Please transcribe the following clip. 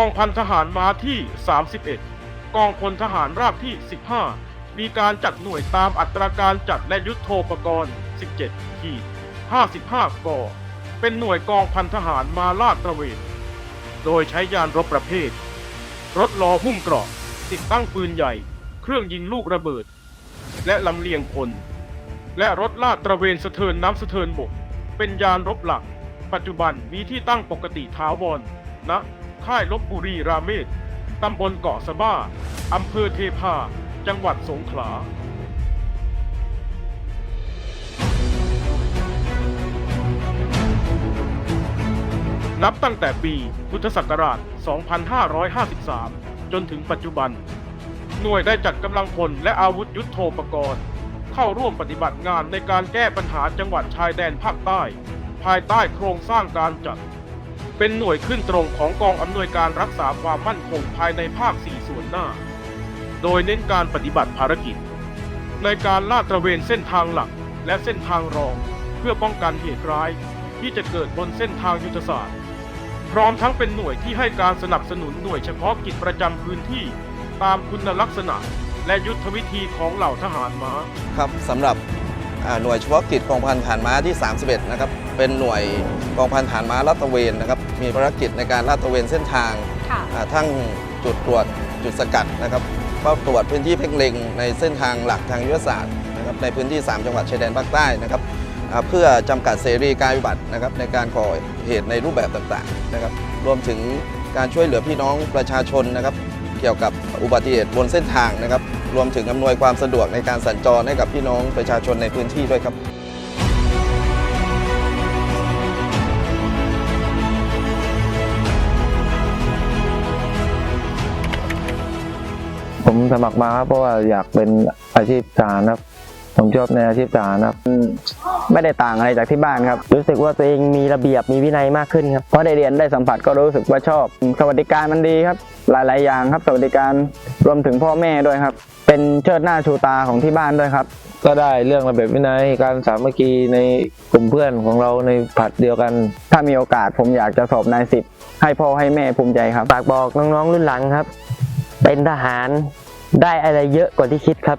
องพันทหารม้าที่ 31 กองพลทหารราบที่ 15 มีการจัดหน่วยตามอัตราการจัดและยุทโธปกรณ์ 17ขีด55กอเป็นหน่วยกองพันทหารมาลาดตระเวน โดยใช้ยานรบประเภท รถล้อหุ้มเกราะ ติดตั้งปืนใหญ่ เครื่องยิงลูกระเบิด และลำเลียงพล และรถลาดตระเวนสะเทินน้ำสะเทินบก เป็นยานรบหลัก ปัจจุบันมีที่ตั้งปกติถาวรณ ค่ายลบบุรีราเมศตำบลเกาะสะบ้า อำเภอเทพา จังหวัดสงขลา นับตั้งแต่ปีพุทธศักราช 2553 จนถึงปัจจุบัน หน่วยได้จัดกำลังพลและอาวุธยุทโธปกรณ์ เข้าร่วมปฏิบัติงานในการแก้ปัญหาจังหวัดชายแดนภาคใต้ ภายใต้โครงสร้างการจัด เป็นหน่วยขึ้นตรงของกองอำนวยการรักษาความมั่นคงภายในภาค 4 ส่วนหน้า โดยเน้นการปฏิบัติภารกิจ ในการลาดตระเวนเส้นทางหลักและเส้นทางรอง เพื่อป้องกันเหตุร้ายที่จะเกิดบนเส้นทางยุทธศาสตร์ พร้อมทั้งเป็นหน่วยที่ให้การสนับสนุนหน่วยเฉพาะกิจประจำพื้นที่ตามคุณลักษณะ และยุทธวิธีของเหล่าทหารม้า ครับสำหรับอ่าหน่วยเฉพาะกิจกองพันฐานม้าที่ 31 นะครับเป็นหน่วยกองพันฐานม้าลาดตระเวนนะครับ มีภารกิจในการลาดตระเวนเส้นทางค่ะอ่าทั้งจุดตรวจจุดสกัดนะครับเฝ้าตรวจพื้นที่เพ่งเล็งในเส้นทางหลักทางยุทธศาสตร์นะครับในพื้นที่ 3 จังหวัดชายแดนภาคใต้นะครับอ่าเพื่อจำกัดเสรีการปฏิบัตินะครับในการก่อเหตุในรูปแบบต่างๆนะครับรวมถึงการช่วยเหลือพี่น้องประชาชนนะครับเกี่ยวกับอุบัติเหตุบนเส้นทางนะครับรวมถึงอำนวยความสะดวกในการสัญจรให้กับพี่น้องประชาชนในพื้นที่ด้วยครับ ผมสมัครมาครับเพราะว่าอยากเป็นอาชีพทหารครับ ผมชอบในอาชีพทหารครับ ไม่ได้ต่างอะไรจากที่บ้านครับ รู้สึกว่าตัวเองมีระเบียบมีวินัยมากขึ้นครับเพราะได้เรียนได้สัมผัสก็รู้สึกว่าชอบสวัสดิการมันดีครับ หลาย ๆ อย่างครับสวัสดิการรวมถึงพ่อแม่ด้วยครับ เป็นเชิดหน้าชูตาของที่บ้านด้วยครับ ก็ได้เรื่องระเบียบวินัยการสามัคคีในกลุ่มเพื่อนของเราในผัดเดียวกัน ถ้ามีโอกาสผมอยากจะสอบนายสิบให้พ่อให้แม่ภูมิใจครับฝากบอกน้องๆรุ่นหลังครับ เป็นทหารได้อะไรเยอะกว่าที่คิดครับ